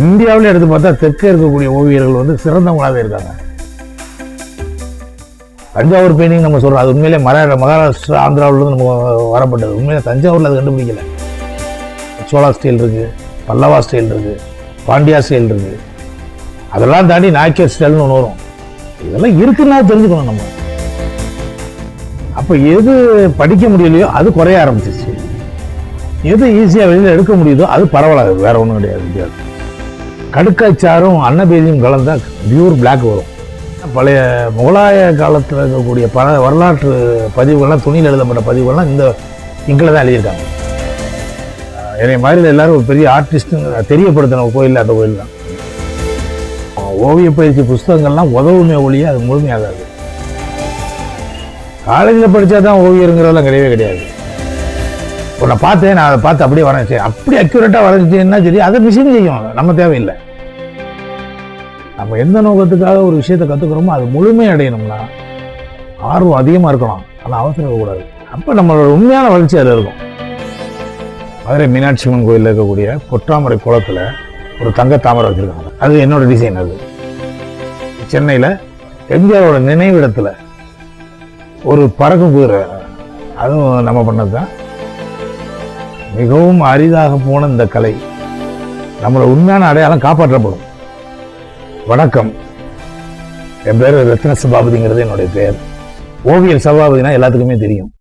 இந்தியாவில் எடுத்து பார்த்தா தெற்கே இருக்கக்கூடிய ஓவியர்கள் வந்து சிறந்தவங்களாகவே இருக்காங்க. தஞ்சாவூர் பெயிண்டிங் நம்ம சொல்றோம். அது உண்மையிலே மரா மகாராஷ்டிரா ஆந்திராவிலேருந்து நம்ம வரப்பட்டது. உண்மையிலே தஞ்சாவூரில் அது கண்டுபிடிக்கல. சோழா ஸ்டைல் இருக்கு பல்லவா ஸ்டைல் இருக்கு பாண்டியா ஸ்டைல் இருக்கு. அதெல்லாம் தாண்டி நாய்க்கர் ஸ்டைல்னு ஒன்று வரும். இதெல்லாம் இருக்குன்னா தெரிஞ்சுக்கணும் நம்ம. அப்போ எது படிக்க முடியலையோ அது குறைய ஆரம்பிச்சிச்சு எது ஈஸியாக வெளியில் எடுக்க முடியுதோ அது பரவாயில்ல. வேற ஒன்றும் கிடையாது. வித்தியாசம் கடுக்காய்ச்சாரும் அன்னபேதியும் கலந்தால் பியூர் பிளாக் வரும். பழைய முகலாய காலத்தில் இருக்கக்கூடிய பல வரலாற்று பதிவுகள்லாம் துணியில் எழுதப்பட்ட பதிவுகள்லாம் இந்த இங்கில தான் எழுதியிருக்காங்க. என்னை மாதிரி எல்லாரும் ஒரு பெரிய ஆர்டிஸ்ட் தெரியப்படுத்தின கோயில் அந்த கோயில் தான். ஓவிய பயிற்சி புஸ்தகங்கள்லாம் உதவுமே ஒழிய அது முழுமையாகாது. காலேஜில் படித்தா தான் ஓவியருங்கிறதெல்லாம் கிடையவே கிடையாது. உன்னை பார்த்தேன் நான் அதை பார்த்து அப்படியே வரேன். அப்படி அக்யூரேட்டாக வரைஞ்சின்னா சரி அதை மிஷின் செய்யும் நம்ம தேவையில்லை. நம்ம எந்த நோக்கத்துக்காக ஒரு விஷயத்தை கற்றுக்கிறோமோ அது முழுமை அடையணும்னா ஆர்வம் அதிகமாக இருக்கணும். ஆனால் அவசரம் இருக்கக்கூடாது. அப்போ நம்மளோட உண்மையான வளர்ச்சி அதில் இருக்கும். மதுரை மீனாட்சி அம்மன் கோயிலில் இருக்கக்கூடிய பொற்றாமரை குளத்தில் ஒரு தங்க தாமரை வச்சுருக்காங்க. அது என்னோட டிசைன் அது. சென்னையில் எம்ஜிஆரோட நினைவிடத்தில் ஒரு பறக்கும் குதிரை. அதுவும் நம்ம பண்ணது தான் மிகவும் அரிதாக போன இந்த கலை நம்மளோட உண்மையான அடையாளம் காப்பாற்றப்படும். வணக்கம். என் பேர் ரத்ன சபாபதிங்கிறது என்னுடைய பேர் ஓவியர் சபாபதினா எல்லாத்துக்குமே தெரியும்.